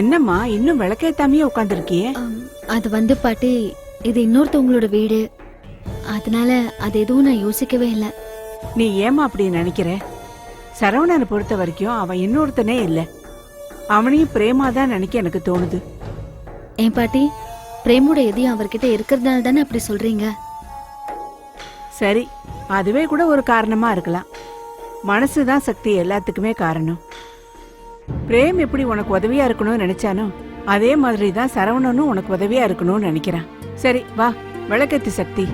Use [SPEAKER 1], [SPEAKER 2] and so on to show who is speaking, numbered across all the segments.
[SPEAKER 1] என்னம்மா இன்னும் விளக்கேத்தாமையே உட்காந்துருக்கியே
[SPEAKER 2] அது வந்து பாட்டி இது இன்னொருத்தவங்களோட வீடு. அதனால அது எதுவும் நான் யோசிக்கவே இல்லை.
[SPEAKER 1] நீ ஏமா அப்படி நினைக்கிற? சரவணனை பொறுத்த வரைக்கும் அவன் இன்னொருத்தனே இல்ல. அவனையும் பிரேமா தான் நினைக்க எனக்கு தோணுது.
[SPEAKER 2] ஏன் பாட்டி பிரேமோட எதையும் அவர்கிட்ட இருக்கிறதுனால தானே அப்படி சொல்றீங்க?
[SPEAKER 1] சரி அதுவே கூட ஒரு காரணமா இருக்கலாம். மனசுதான் சக்தி எல்லாத்துக்குமே காரணம். பிரேம் எப்படி உனக்கு உதவியா இருக்கணும்னு நினைச்சானோ அதே மாதிரி தான் சரவணனும் உனக்கு உதவியா இருக்கணும்னு நினைக்கிறான். சரி வா விளக்கத்து சக்தி.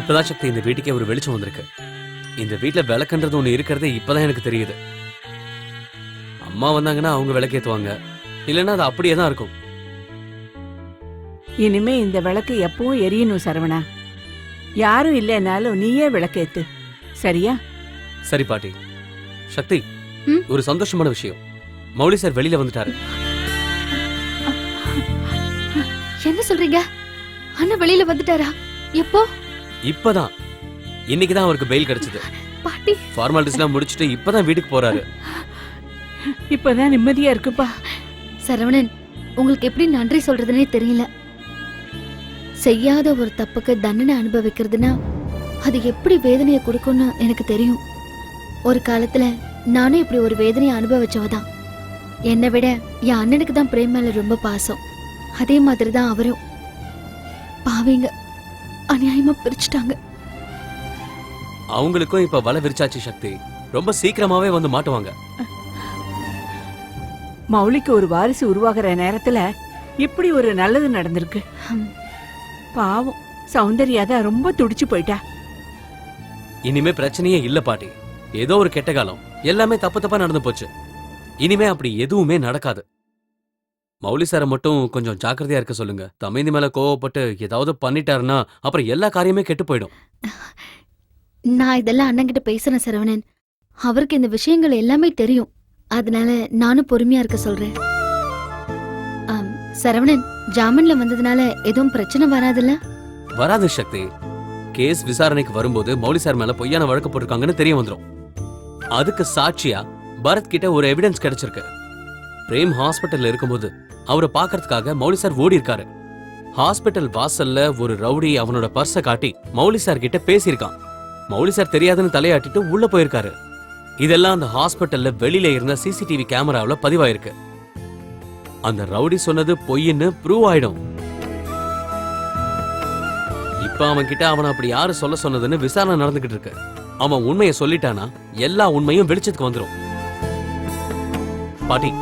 [SPEAKER 3] இப்பதான் சக்தி இந்த வீட்டுக்கே ஒரு வெளிச்சம் வந்திருக்கு. இந்த வீட்டுல விளக்குன்றது ஒண்ணு இருக்கிறதே இப்பதான் எனக்கு தெரியுது. அம்மா வந்தாங்கன்னா அவங்க விளக்கேத்துவாங்க. இல்லைன்னா அது அப்படியே தான் இருக்கும்.
[SPEAKER 1] இனிமே இந்த விளக்கு எப்பவும் எரியணும் சரவணா. யாரும் இல்லைனாலும் நீயே விளக்கேத்து. சரியா?
[SPEAKER 3] சரி பாட்டி. சக்தி
[SPEAKER 2] ம்?
[SPEAKER 3] ஒரு சந்தோஷமான விஷயம். மௌலி சார் வெளியில வந்துட்டாரு.
[SPEAKER 2] என்ன சொல்றீங்க? அண்ணா வெளியில வந்துட்டாரா? எப்போ?
[SPEAKER 3] இப்பதான். இன்னைக்கு தான் அவருக்கு பெயில் கிடைச்சது.
[SPEAKER 2] பாட்டி.
[SPEAKER 3] ஃபார்மாலிட்டிஸ் எல்லாம் முடிச்சுட்டு இப்பதான் வீட்டுக்கு போறாரு.
[SPEAKER 1] இப்பதான் நிம்மதியா இருக்குப்பா.
[SPEAKER 2] சரவணன் உங்களுக்கு எப்படி நன்றி சொல்றதுனே தெரியல. செய்யாத ஒரு தப்புக்கு தண்டனை அனுபவிக்கிறதுனா அது எப்படி வேதனையை கொடுக்கும்னு எனக்கு தெரியும். ஒரு காலத்துல நானும் இப்படி ஒரு வேதனையை அனுபவிச்சவதான். என்னை விட என் அண்ணனுக்கு தான் பிரேம் மேல ரொம்ப பாசம். அதே மாதிரி தான் அவரும். பாவிங்க அநியாயமா பிரிச்சுட்டாங்க.
[SPEAKER 3] அவங்களுக்கும் இப்ப வலை விரிச்சாச்சு சக்தி. ரொம்ப சீக்கிரமாவே வந்து மாட்டுவாங்க.
[SPEAKER 1] மௌலிக்கு ஒரு வாரிசு உருவாகிற நேரத்துல இப்படி ஒரு நல்லது நடந்திருக்கு. பாவம் சௌந்தர்யா தான் ரொம்ப துடிச்சு போயிட்டா.
[SPEAKER 3] இனிமே பிரச்சனையே இல்ல பாட்டி. ஏதோ ஒரு கெட்ட காலம். எல்லாமே தப்பு தப்பா நடந்து போச்சு. இனிமே அப்படி எதுவுமே நடக்காது. மௌலி சாரை மட்டும் கொஞ்சம் ஜாக்கிரதையா இருக்க சொல்லுங்க. தமைந்தி மேல கோவப்பட்டு ஏதாவது பண்ணிட்டாருன்னா அப்புறம் எல்லா காரியமே கெட்டு போயிடும்.
[SPEAKER 2] நான் இதெல்லாம் அண்ணன்கிட்ட பேசுறேன் சரவணன். அவருக்கு இந்த விஷயங்கள் எல்லாமே தெரியும். அதனால நானும் பொறுமையா இருக்க சொல்றேன். சரவணன் ஜாமீன்ல வந்ததுனால எதுவும் பிரச்சனை வராதுல்ல?
[SPEAKER 3] வராது சக்தி. கேஸ் விசாரணைக்கு வரும்போது மௌலி சார் மேல பொய்யான வழக்கு போட்டிருக்காங்கன்னு தெரிய வந்துரும். அதுக்கு சாட்சியா பரத் கிட்ட ஒரு எவிடன்ஸ் கிடைச்சிருக்கு. பிரேம் ஹாஸ்பிட்டல்ல இருக்கும்போது அவரை பாக்குறதுக்காக மௌலி சார் ஓடி இருக்காரு. ஹாஸ்பிட்டல் வாசல்ல ஒரு ரவுடி அவனோட பர்ஸ காட்டி மௌலி சார் கிட்ட பேசியிருக்கான். மௌலி சார் தெரியாதுன்னு தலையாட்டிட்டு உள்ள போயிருக்காரு. இதெல்லாம் அந்த ஹாஸ்பிட்டல்ல வெளியில இருந்த சிசிடிவி கேமராவுல பதிவாயிருக்கு. அந்த ரவுடி சொன்னது பொய்ன்னு ப்ரூவ் ஆயிடும். இப்ப அவன் கிட்ட அவன் அப்படி யாரு சொல்ல சொன்னதுன்னு விசாரணை நடந்துகிட்டு இருக்கு. அவன் உண்மையை சொல்லிட்டானா எல்லா உண்மையும் வெளிச்சத்துக்கு வந்துரும். பாட்டி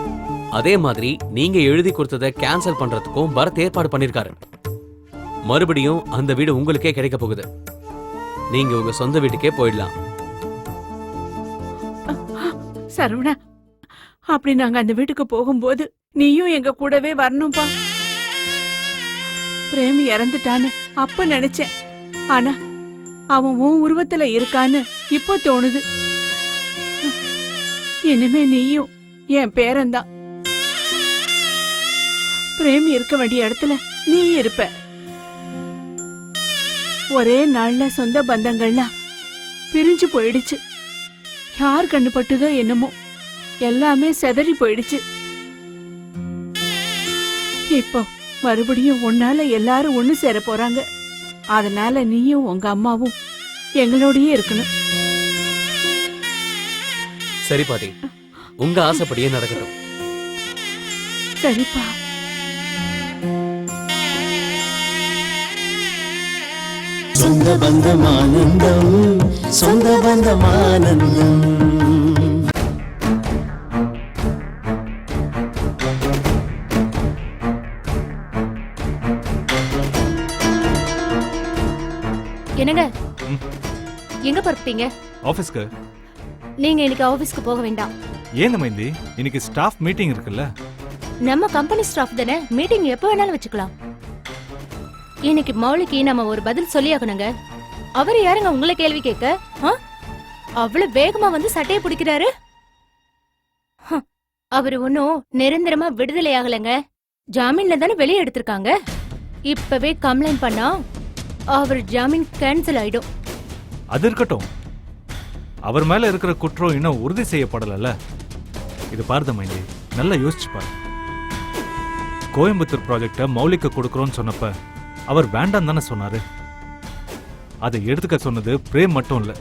[SPEAKER 3] அதே மாதிரி நீங்க எழுதி கொடுத்ததை கேன்சல் பண்றதுக்கும் பரத் ஏற்பாடு பண்ணிருக்காரு. மறுபடியும் அந்த வீடு உங்களுக்கே கிடைக்க போகுது. நீங்க உங்க சொந்த வீட்டுக்கே போயிடலாம்.
[SPEAKER 1] சரவணா அப்படி நாங்க அந்த வீட்டுக்கு போகும்போது நீயும் எங்க கூடவே வரணும்பா. பிரேம் இறந்துட்டான்னு அப்ப நினைச்சேன். ஆனா அவன் உன் உருவத்துல இருக்கான்னு இப்போ தோணுது. இனிமே நீயும் என் பேரன்தான். பிரேம் இருக்க வேண்டிய இடத்துல நீ இருப்ப. ஒரே நாள்ல சொந்த பந்தங்கள்லாம் பிரிஞ்சு போயிடுச்சு. யார் கண்ணு பட்டுதோ என்னமோ. எல்லாமே செதறி போயிடுச்சு. இப்போ மறுபடியும் உன்னால எல்லாரும் ஒண்ணு சேர போறாங்க. அதனால நீயும் உங்க அம்மாவும் எங்களோடயே இருக்கணும்.
[SPEAKER 3] சரி பாட்டி. உங்க ஆசைப்படியே நடக்கட்டும்.
[SPEAKER 1] சரிப்பா.
[SPEAKER 4] சொந்த பந்தமானந்தம் சொந்த பந்தமானந்தம்.
[SPEAKER 5] என்னங்க? எங்க பறப்பீங்க?
[SPEAKER 6] ஆஃபீஸ்க்கு
[SPEAKER 5] நீங்க இன்னைக்கு ஆபீஸ்க்கு போக வேண்டாம்.
[SPEAKER 6] ஏன் மைந்தி? இன்னைக்கு ஸ்டாஃப் மீட்டிங் இருக்குல்ல.
[SPEAKER 5] நம்ம கம்பெனி ஸ்டாஃப் தானே? மீட்டிங் எப்போ வேணாலும் வச்சுக்கலாம். இன்னைக்கு மௌலிக்கு நம்ம ஒரு பதில் சொல்லியாகணுங்க. அவர் யாருங்க உங்களை கேள்வி கேட்க? ஆ? அவ்வளவு வேகமா வந்து சட்டையை பிடிக்கிறாரு? ஹம், அவர் ஒன்னும் நிரந்தரமா விடுதலை ஆகலைங்க. ஜாமீன்ல தானே வெளியே எடுத்திருக்காங்க. இப்பவே கம்ப்ளைண்ட் பண்ணா அவர் ஜாமீன் கேன்சல் ஆயிடும்.
[SPEAKER 6] அது இருக்கட்டும். அவர் மேல இருக்கிற குற்றம் இன்னும் உறுதி செய்யப்படலல்ல. இது பாருத மைந்தி. நல்லா யோசிச்சு பாரு. கோயம்புத்தூர் ப்ராஜெக்ட மௌலிக்க கொடுக்கறோம்னு சொன்னப்ப அவர் வேண்டாம் தானே சொன்னாரு. அதை எடுத்துக்க சொன்னது பிரேம் மட்டும் இல்ல.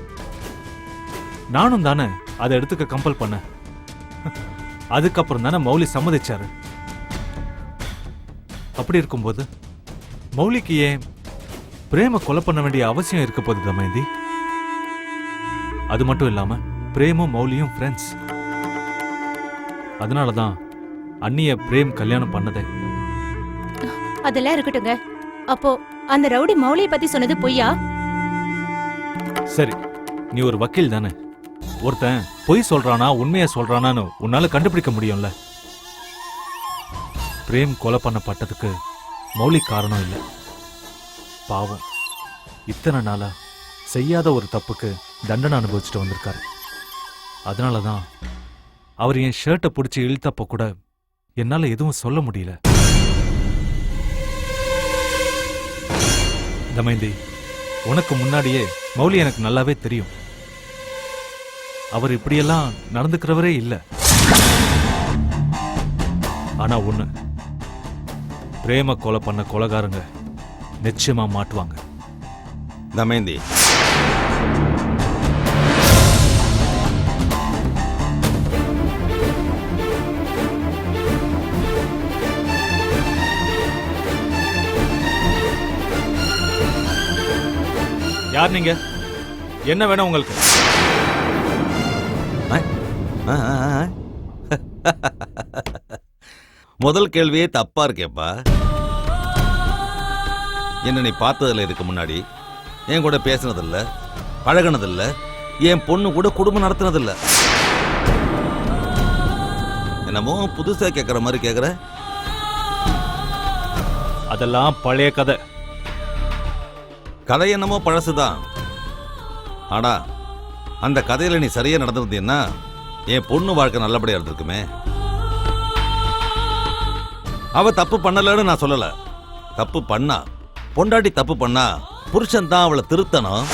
[SPEAKER 6] நானும் தானே அதை எடுத்துக்க கம்பல் பண்ணேன் அதுக்கப்புறம் தானே மௌலி சம்மதிச்சாரு. அப்படி இருக்கும்போது மௌலிக்கு ஏன் பிரேம கொலை பண்ண வேண்டிய அவசியம் இருக்க போகுது தமயந்தி அது மட்டும் இல்லாம பிரேமும் மௌலியும் ஃப்ரெண்ட்ஸ் அதனால தான் அண்ணிய பிரேம் கல்யாணம் பண்ணதே.
[SPEAKER 5] அதெல்லாம் இருக்கட்டுங்க. அப்போ அந்த ரவுடி மௌலியை பத்தி சொன்னது பொய்யா?
[SPEAKER 6] சரி நீ ஒரு வக்கீல் தானே? ஒருத்தன் பொய் சொல்றானா உண்மையை சொல்றானான்னு உன்னால கண்டுபிடிக்க முடியும்ல? பிரேம் கொலை பண்ணப்பட்டதுக்கு மௌலி காரணம் இல்லை. பாவம். இத்தனை நாளா செய்யாத ஒரு தப்புக்கு தண்டனை அனுபவிச்சுட்டு வந்திருக்காரு. அதனால தான் அவர் என் ஷர்ட்டை பிடிச்சி இழுத்தப்ப கூட என்னால எதுவும் சொல்ல முடியல. தமயந்தி உனக்கு முன்னாடியே மௌலி எனக்கு நல்லாவே தெரியும். அவர் இப்படியெல்லாம் நடந்துக்கிறவரே இல்ல. ஆனா ஒண்ணு பிரேம கொலை பண்ண கொலகாரங்க நிச்சயமா மாட்டுவாங்க.
[SPEAKER 7] தமேந்தி
[SPEAKER 6] யார் நீங்க? என்ன வேணும் உங்களுக்கு.
[SPEAKER 7] முதல் கேள்வியே தப்பா இருக்கேப்பா. என்ன நீ பார்த்ததில்ல இதுக்கு முன்னாடி? என் கூட பேசினதில்ல பழகினதில்ல என் பொண்ணு கூட குடும்பம் நடத்தினதில்ல. என்னமோ புதுசா கேட்குற மாதிரி கேட்குற
[SPEAKER 6] அதெல்லாம் பழைய கதை.
[SPEAKER 7] கதை என்னமோ பழசுதான். ஆனா அந்த கதையில நீ சரியா நடந்திருந்தீன்னா என் பொண்ணு வாழ்க்கை நல்லபடியா இருந்திருக்குமே. அவ தப்பு பண்ணலன்னு நான் சொல்லல. தப்பு பண்ணா பொண்டாட்டி தப்பு பண்ணா புருஷன் தான் அவளை திருத்தணும்.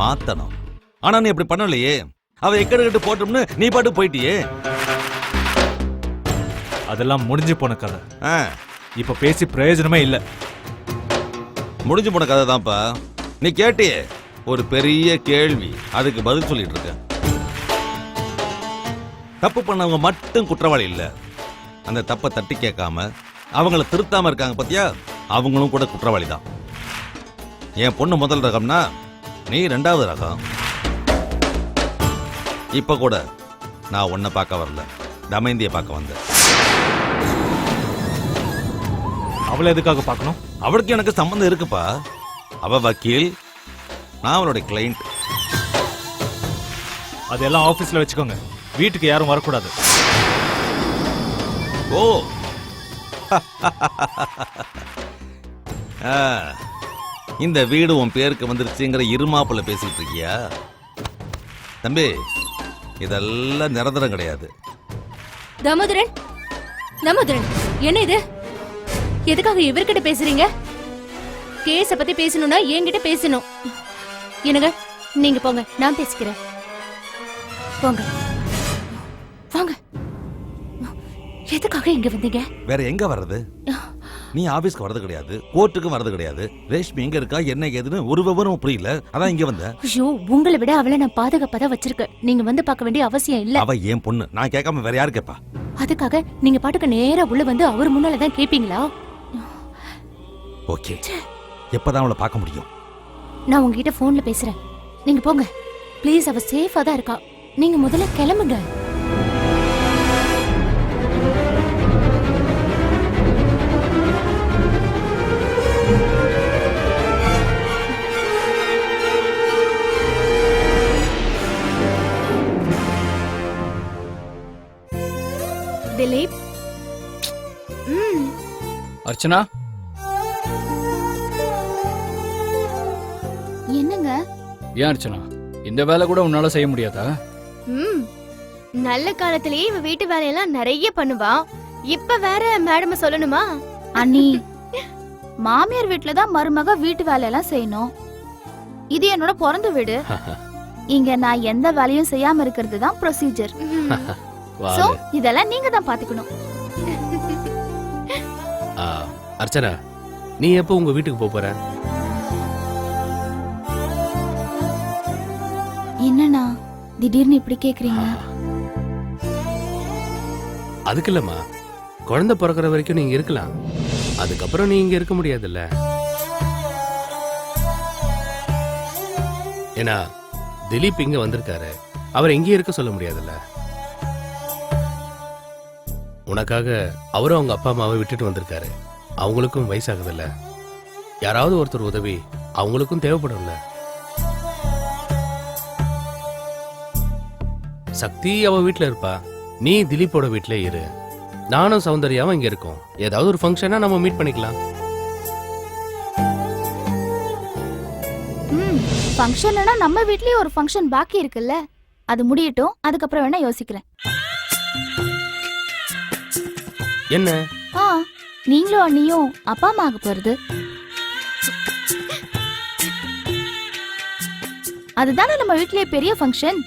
[SPEAKER 7] மாத்தணும். ஆனா நீ இப்படி பண்ணலையே. அவ எக்கடு போட்டோம்னு நீ பாட்டு போயிட்டியே.
[SPEAKER 6] அதெல்லாம் முடிஞ்சு போன கதை. இப்ப பேசி பிரயோஜனமே இல்ல.
[SPEAKER 7] முடிஞ்சு போன கதை தான்ப்பா. நீ கேட்டியே ஒரு பெரிய கேள்வி. அதுக்கு பதில் சொல்லிட்டு இருக்க தப்பு பண்ணவங்க மட்டும் குற்றவாளி இல்லை. அந்த தப்பை தட்டி கேட்காம அவங்கள திருத்தாம இருக்காங்க பத்தியா? அவங்களும் கூட குற்றவாளி தான். என் பொண்ணு முதல் ரகம்னா நீ ரெண்டாவது ரகம். இப்ப கூட நான் உன்னை பார்க்க வரல. தமயந்தியை பார்க்க வந்தேன்.
[SPEAKER 6] அவளை எதுக்காக பார்க்கணும்?
[SPEAKER 7] அவளுக்கு எனக்கு சம்மந்தம் இருக்குப்பா. அவ வக்கீல் நான் அவளுடைய கிளைண்ட்
[SPEAKER 6] அதெல்லாம் ஆபீஸ்ல வச்சுக்கோங்க. வீட்டுக்கு யாரும் வரக்கூடாது.
[SPEAKER 7] ஓ. ஆ, இந்த வீடு உன் பேருக்கு வந்துருச்சுங்கிற இருமாப்புல பேசிட்டு இருக்கியா? தம்பி இதெல்லாம் நிரந்தரம் கிடையாது.
[SPEAKER 5] தாமோதரன் தாமோதரன் என்ன இது? எதுக்காக இவர்கிட்ட பேசுறீங்க? கேஸ பத்தி பேசணும்னா என்கிட்ட பேசணும். என்னங்க நீங்க போங்க நான் பேசிக்கிறேன். போங்க. வாங்க. எதுக்காக இங்க வந்தீங்க?
[SPEAKER 7] வேற எங்க வர்றது? நீ ஆபீஸ்க்கு வர்றது கிடையாது கோர்ட்டுக்கு வர்றது கிடையாது. ரேஷ்மி எங்க இருக்கா என்ன ஏதுன்னு ஒரு விவரம் புரியல. அதான் இங்க வந்தேன்.
[SPEAKER 5] ஐயோ உங்களை விட அவளை நான் பாதுகாப்பா தான் வச்சிருக்கேன். நீங்க வந்து பார்க்க வேண்டிய அவசியம் இல்ல.
[SPEAKER 7] அவ ஏன் பொண்ணு. நான் கேட்காம வேற யாரு கேப்பா
[SPEAKER 5] அதுக்காக நீங்க பாட்டுக்கு நேரா உள்ள வந்து அவர் முன்னால தான் கேப்பீங்களா?
[SPEAKER 7] ஓகே. எப்பதான் அவளை பார்க்க முடியும்?
[SPEAKER 5] நான் உங்ககிட்ட போன்ல பேசுறேன். நீங்க போங்க. ப்ளீஸ் அவ சேஃபா தான் இருக்கா. நீங்க முதல்ல கிளம்புங்க. திலீப். ம்.
[SPEAKER 8] அர்ச்சனா? ஏன் அர்ச்சனா? இந்த வேலை கூட உன்னால செய்ய முடியாதா?
[SPEAKER 2] ம்.
[SPEAKER 9] நல்ல காலத்திலேயே இவ வீட்டு வேலையெல்லாம் நிறைய பண்ணுவா. இப்ப வேற மேடம் சொல்லணுமா?
[SPEAKER 2] அண்ணி மாமியார் வீட்ல தான் மருமக வீட்டு வேலையெல்லாம் செய்யணும். இது என்னோட பிறந்த வீடு. இங்க நான் எந்த வேலையும் செய்யாம இருக்கிறது தான் ப்ரொசீஜர் சோ இதெல்லாம் நீங்க தான் பாத்துக்கணும்.
[SPEAKER 10] ஆ, அர்ச்சனா நீ எப்போ உங்க வீட்டுக்கு போப் போற?
[SPEAKER 2] திடீர்னு இப்படி கேக்குறீங்க?
[SPEAKER 10] அதுக்கு இல்லம்மா குழந்தை பிறக்கிற வரைக்கும் நீங்க இருக்கலாம். அதுக்கப்புறம் நீ இங்க இருக்க முடியாதுல்ல. ஏன்னா திலீப் இங்க வந்திருக்காரு. அவர் எங்கேயும் இருக்க சொல்ல முடியாதுல்ல. உனக்காக அவரும் அவங்க அப்பா அம்மாவை விட்டுட்டு வந்திருக்காரு. அவங்களுக்கும் வயசாகுதுல்ல. யாராவது ஒருத்தர் உதவி அவங்களுக்கும் தேவைப்படும்ல. சக்தி அவ வீட்ல இருப்பா. நீ திலீப்போட வீட்ல இரு. நானும் சௌந்தர்யாவும் இங்க இருக்கோம். ஏதாவது ஒரு ஃபங்க்ஷனா நம்ம மீட் பண்ணிக்கலாம்.
[SPEAKER 2] ஃபங்க்ஷன்னா நம்ம வீட்லயே ஒரு ஃபங்க்ஷன் பாக்கி இருக்குல்ல? அது முடியட்டும். அதுக்கப்புறம் வேணா யோசிக்கிறேன்.
[SPEAKER 10] என்ன?
[SPEAKER 2] ஆ நீங்களும் அண்ணியும் அப்பா அம்மா ஆக போறது. அதுதானே நம்ம வீட்லயே பெரிய ஃபங்க்ஷன்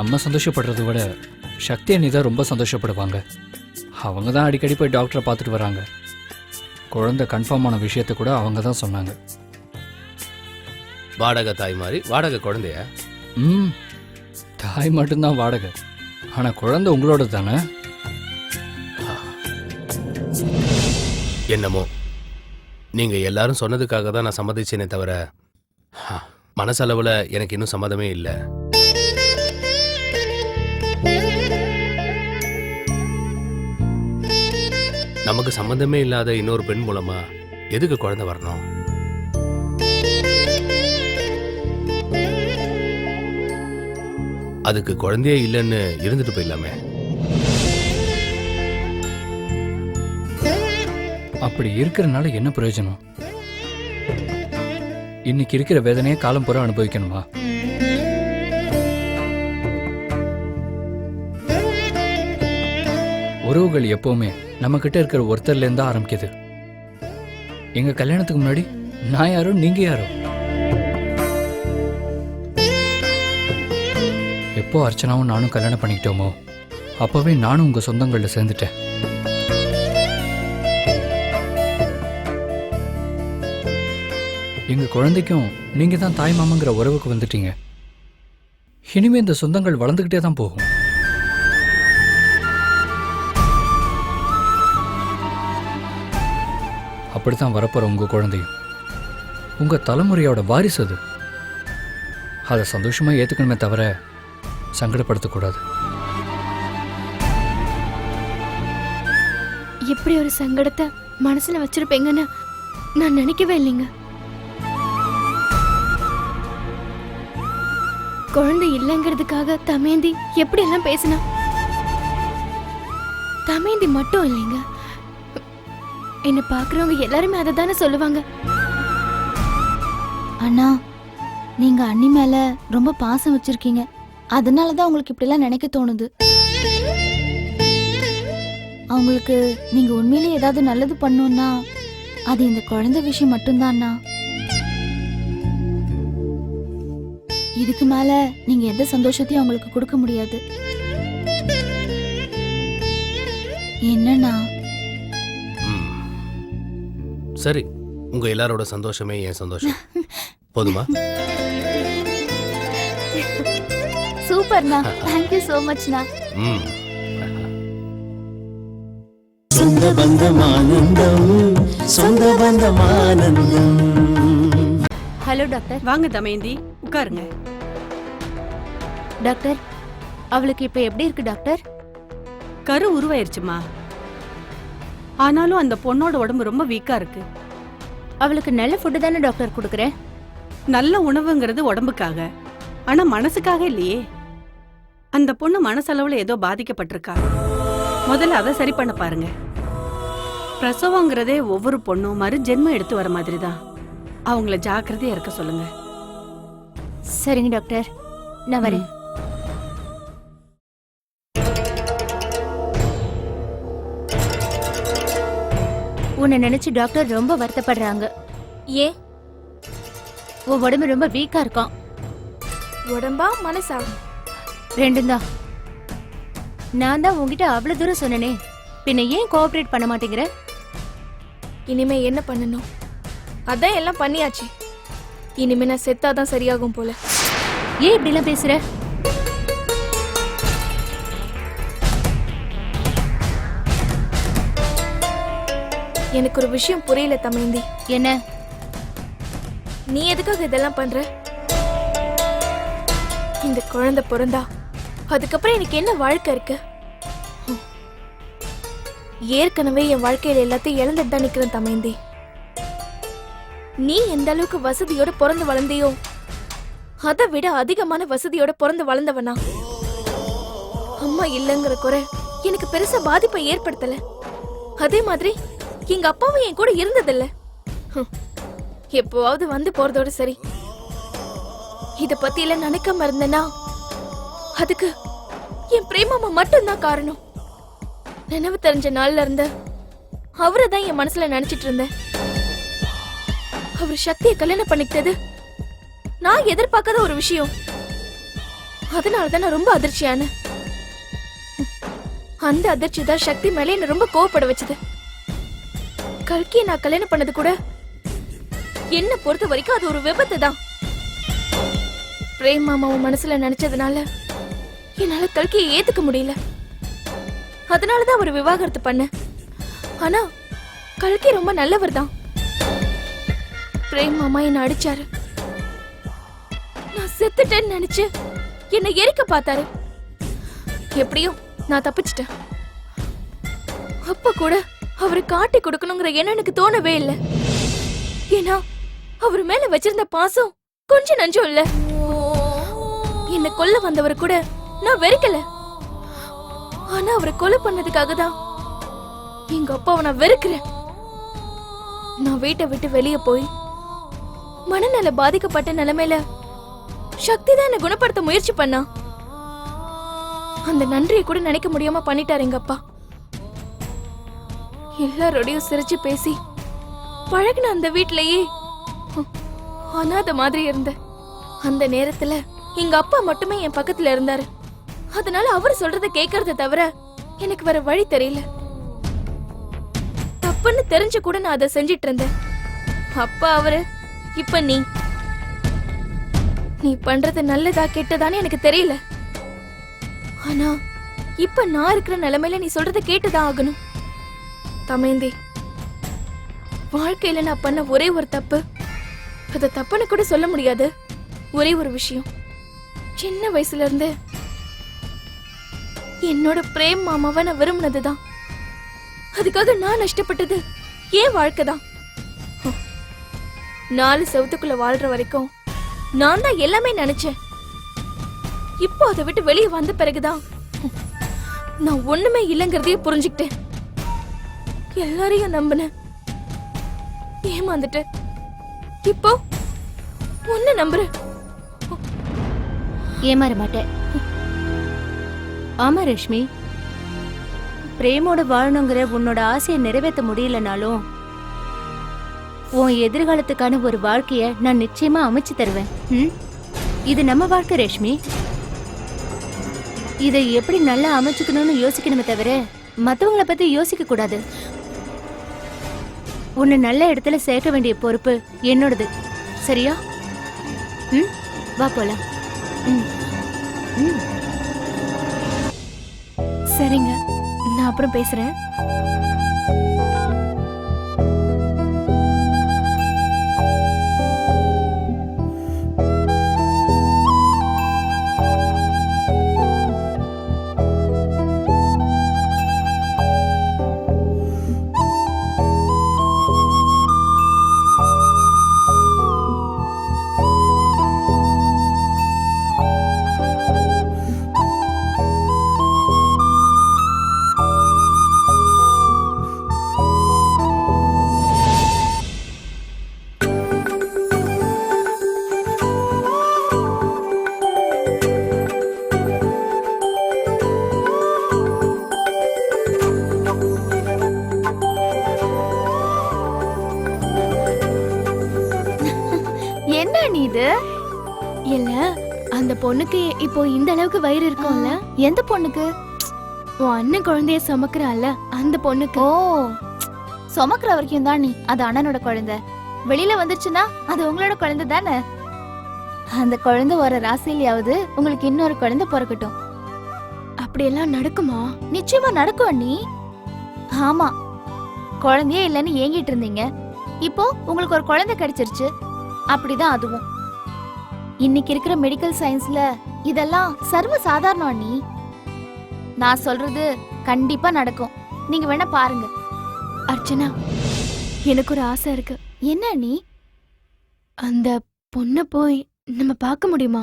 [SPEAKER 11] நம்ம சந்தோஷப்படுறதை விட சக்தி அண்ணி தான் ரொம்ப சந்தோஷப்படுவாங்க. அவங்க தான் அடிக்கடி போய் டாக்டரை பார்த்துட்டு வராங்க. குழந்தை கன்ஃபார்ம் ஆன விஷயத்தை கூட அவங்க தான் சொன்னாங்க.
[SPEAKER 10] வாடகை தாய் மாதிரி? வாடகை குழந்தைய?
[SPEAKER 11] ம் தாய் மட்டும்தான் வாடகை. ஆனால் குழந்தை உங்களோட தானே?
[SPEAKER 10] என்னமோ? நீங்க எல்லாரும் சொன்னதுக்காக தான் நான் சம்மதிச்சேனே தவிர ஹா, மனசளவுல எனக்கு இன்னும் சம்மதமே இல்லை. நமக்கு சம்மந்தமே இல்லாத இன்னொரு பெண் மூலமா எதுக்கு குழந்தை வரணும்? அதுக்கு குழந்தையே இல்லைன்னு இருந்துட்டு போயிடலாமே.
[SPEAKER 11] அப்படி இருக்கிறனால என்ன பிரயோஜனம்? இன்னைக்கு இருக்கிற வேதனையை காலம் பூரா அனுபவிக்கணுமா? உறவுகள் எப்பவுமே நம்ம கிட்ட இருக்கிற ஒருத்தர்ல இருந்தா ஆரம்பிக்குது. எங்க கல்யாணத்துக்கு முன்னாடி நான் யாரோ நீங்க யாரோ? எப்போ அர்ச்சனாவும் நானும் கல்யாணம் பண்ணிக்கிட்டோமோ அப்பவே நானும் உங்க சொந்தங்கள்ல சேர்ந்துட்டேன். எங்க குழந்தைக்கும் நீங்க தான் தாய் மாமங்கிற உறவுக்கு வந்துட்டீங்க. இனிமே இந்த சொந்தங்கள் வளர்ந்துகிட்டே தான் போகும். அப்படித்தான் வரப்போகிற உங்க குழந்தையும். உங்க தலைமுறையோட வாரிசு அது. அதை சந்தோஷமா ஏத்துக்கணுமே தவிர சங்கடப்படுத்தக்கூடாது
[SPEAKER 9] இப்படி ஒரு சங்கடத்தை மனசுல வச்சிருப்பீங்கன்னு நான் நினைக்கவே இல்லைங்க. குழந்தை இல்லைங்கிறதுக்காக தமேந்தி எப்படி எல்லாம் பேசினா? தமேந்தி மட்டும் இல்லைங்க. என்னை பார்க்குறவங்க எல்லாருமே அதை தானே சொல்லுவாங்க.
[SPEAKER 2] அண்ணா நீங்க அண்ணி மேல ரொம்ப பாசம் வச்சிருக்கீங்க. அதனால தான் உங்களுக்கு இப்படிலாம் நினைக்க தோணுது. அவங்களுக்கு நீங்க உண்மையிலேயே ஏதாவது நல்லது பண்ணணும்னா அது இந்த குழந்தை விஷயம் மட்டும்தான்ண்ணா இதுக்கு மேல நீங்க எந்த சந்தோஷத்தையும் அவங்களுக்கு கொடுக்க முடியாது. என்னண்ணா
[SPEAKER 10] சரி உங்க எல்லாரோட சந்தோஷமே என் சந்தோஷம். போதுமா?
[SPEAKER 2] சூப்பர்ண்ணா. தேங்க்யூ ஸோ மச்ண்ணா
[SPEAKER 10] ம்.
[SPEAKER 4] சொந்த பந்தமானந்தம் சொந்த பந்தமானந்தம்.
[SPEAKER 5] Hello doctor.
[SPEAKER 12] வாங்க தமயந்தி உட்காருங்க.
[SPEAKER 5] டாக்டர் அவளுக்கு இப்ப எப்படி இருக்கு டாக்டர்?
[SPEAKER 12] கரு உருவாயிருச்சுமா? ஆனாலும் அந்த பொண்ணோட உடம்பு ரொம்ப வீக்கா இருக்கு.
[SPEAKER 5] அவளுக்கு நல்ல ஃபுட்டு தானே டாக்டர் கொடுக்குறேன்
[SPEAKER 12] நல்ல உணவுங்கிறது உடம்புக்காக. ஆனா மனசுக்காக இல்லையே. அந்த பொண்ணு மனசளவுல ஏதோ பாதிக்கப்பட்டிருக்கா. முதல்ல அதை சரி பண்ண பாருங்க. பிரசவங்கிறதே ஒவ்வொரு பொண்ணும் மறு ஜென்மம் எடுத்து வர மாதிரி தான் அவங்கள ஜாக்கிரதையா இருக்க சொல்லுங்க.
[SPEAKER 5] சரிங்க டாக்டர் நான் வரேன். உன்னை நினைச்சு டாக்டர் ரொம்ப வருத்தப்படுறாங்க.
[SPEAKER 8] ஏன்
[SPEAKER 5] உன் உடம்பு ரொம்ப வீக்கா இருக்கான்
[SPEAKER 8] உடம்பா மனசா?
[SPEAKER 5] ரெண்டும் தான் நான் தான் உன்கிட்ட அவ்வளவு தூரம் சொன்னனே. பின்ன ஏன் கோஆபரேட் பண்ண மாட்டேங்கிற?
[SPEAKER 8] இனிமே என்ன பண்ணணும்? அதான் எல்லாம் பண்ணியாச்சு. இனிமே நான் செத்தாதான் சரியாகும் போல.
[SPEAKER 5] ஏன் இப்படிலாம் பேசுற?
[SPEAKER 8] எனக்கு ஒரு விஷயம் புரியல தமேந்தி
[SPEAKER 5] என்ன?
[SPEAKER 8] நீ எதுக்காக இதெல்லாம் பண்ற? இந்த குழந்தை பிறந்தா அதுக்கப்புறம் எனக்கு என்ன வாழ்க்கை இருக்கு. ஏற்கனவே என் வாழ்க்கையில எல்லாத்தையும் இழந்துட்டு தான் நிக்கிறேன் தமேந்தி நீ எந்த அளவுக்கு வசதியோட பிறந்து வளர்ந்தியோ அதை விட அதிகமான வசதியோட பிறந்து வளர்ந்தவனா? அம்மா இல்லைங்கிற குறை எனக்கு பெருசா பாதிப்பை ஏற்படுத்தல. அதே மாதிரி எங்க அப்பாவும் என் கூட இருந்ததில்ல. எப்போவாவது வந்து போறதோட சரி. இத பத்தி எல்லாம் நினைக்காம இருந்தேனா அதுக்கு என் பிரேமாமா மட்டும்தான் காரணம். நினைவு தெரிஞ்ச நாள்ல இருந்து அவரை தான் என் மனசுல நினைச்சிட்டு இருந்தேன். அவர் சக்தியை கல்யாணம் பண்ணிக்கிட்டது நான் எதிர்பார்க்காத ஒரு விஷயம். அதனாலதான் நான் ரொம்ப அதிர்ச்சியான அந்த அதிர்ச்சி தான் சக்தி மேலே என்ன ரொம்ப கோவப்பட வச்சது. கல்கியை நான் கல்யாணம் பண்ணது கூட என்ன பொறுத்த வரைக்கும் அது ஒரு விபத்து தான். பிரேம் மாமாவும் மனசுல நினைச்சதுனால என்னால கல்கியை ஏத்துக்க முடியல. அதனாலதான் ஒரு விவாகரத்து பண்ணேன் ஆனா கல்கி ரொம்ப நல்லவர் தான். பிரேம் மாமா என்ன அடிச்சாரு. நான் செத்துட்டேன்னு நினைச்சு என்னை எரிக்க பார்த்தாரு. எப்படியும் நான் தப்பிச்சிட்டேன். அப்ப கூட அவரை காட்டி கொடுக்கணுங்கிற எண்ணம் எனக்கு தோணவே இல்லை. ஏன்னா அவர் மேல வச்சிருந்த பாசம் கொஞ்சம் நஞ்சம் இல்ல. என்ன கொல்ல வந்தவர் கூட நான் வெறுக்கல. ஆனா அவரை கொலை பண்ணதுக்காக தான் எங்க அப்பாவை நான் வெறுக்கிறேன். நான் வீட்டை விட்டு வெளியே போய் மனநல பாதிக்கப்பட்ட நிலைமையில சக்தி தான் என்னை குணப்படுத்த முயற்சி பண்ணா. அந்த நன்றியை கூட நினைக்க முடியாம பண்ணிட்டாரு எங்க அப்பா. எல்லாரோடையும் சிரிச்சு பேசி பழகின அந்த வீட்லயே ஹம், மாதிரி இருந்த. அந்த நேரத்துல எங்க அப்பா மட்டுமே என் பக்கத்துல இருந்தாரு. அதனால அவர் சொல்றத கேக்குறத தவிர எனக்கு வேற வழி தெரியல. தப்புன்னு தெரிஞ்சு கூட நான் அதை செஞ்சிட்டு இருந்தேன். அப்பா அவரு இப்ப நீ. நீ பண்றது நல்லதா கெட்டதான்னு எனக்கு தெரியல. ஆனா இப்ப நான் இருக்கிற நிலைமையில நீ சொல்றத கேட்டுதான் ஆகணும். தமேந்தி. வாழ்க்கையில நான் பண்ண ஒரே ஒரு தப்பு அது தப்புன்னு கூட சொல்ல முடியாது. ஒரே ஒரு விஷயம். சின்ன வயசுல இருந்து என்னோட பிரேம் மாமாவை நான் விரும்பினதுதான். அதுக்காக நான் நஷ்டப்பட்டது ஏன் வாழ்க்கை தான். நாலு செவத்துக்குள்ள வாழ்ற வரைக்கும் நான் தான் எல்லாமே நினைச்சேன். இப்போ அதை விட்டு வெளியே வந்த பிறகுதான் நான் ஒண்ணுமே இல்லைங்கிறதையே புரிஞ்சுக்கிட்டேன். எல்லாரையும் நம்பினேன் ஏமாந்துட்டேன் இப்போ ஒன்னு நம்புறேன்
[SPEAKER 5] ஏமாற மாட்டேன். ஆமா ரஷ்மி. பிரேமோட வாழணுங்கிற உன்னோட ஆசையை நிறைவேற்ற முடியலனாலும் உன் எதிர்காலத்துக்கான ஒரு வாழ்க்கைய நான் நிச்சயமா அமைச்சு தருவேன். ம்? இது நம்ம வாழ்க்கை ரேஷ்மி. இதை எப்படி நல்லா அமைச்சுக்கணும்னு யோசிக்கணுமே தவிர மற்றவங்களை பத்தி யோசிக்க கூடாது உன்னை நல்ல இடத்துல சேர்க்க வேண்டிய பொறுப்பு என்னோடது. சரியா? ம்? வா போலாம். ம். ம்.
[SPEAKER 8] சரிங்க. நான் அப்புறம் பேசுறேன்.
[SPEAKER 9] நீ இது? இல்ல அந்த பொண்ணுக்கு இப்போ இந்த அளவுக்கு வயிறு இருக்கும்ல?
[SPEAKER 2] எந்த பொண்ணுக்கு?
[SPEAKER 9] உன் அண்ணன் குழந்தைய சுமக்குறான்ல அந்த பொண்ணுக்கு.
[SPEAKER 2] ஓ சுமக்கிற வரைக்கும் தான் நீ அது அண்ணனோட குழந்தை. வெளியில வந்துருச்சுன்னா அது உங்களோட குழந்தை தானே? அந்த குழந்தை வர ராசிலையாவது உங்களுக்கு இன்னொரு குழந்தை பிறக்கட்டும்.
[SPEAKER 9] அப்படியெல்லாம் நடக்குமா?
[SPEAKER 2] நிச்சயமா நடக்கும் அண்ணி. ஆமா. குழந்தையே இல்லைன்னு ஏங்கிட்டு இருந்தீங்க. இப்போ உங்களுக்கு ஒரு குழந்தை கிடைச்சிருச்சு. அப்படிதான் அதுவும். இன்னைக்கு இருக்கிற மெடிக்கல் சயின்ஸ்ல இதெல்லாம் சர்வ சாதாரணம் அண்ணி. நான் சொல்றது கண்டிப்பா நடக்கும். நீங்க வேணா பாருங்க.
[SPEAKER 9] அர்ச்சனா எனக்கு ஒரு ஆசை இருக்கு.
[SPEAKER 2] என்ன அண்ணி?
[SPEAKER 9] அந்த பொண்ணை போய் நம்ம பார்க்க முடியுமா?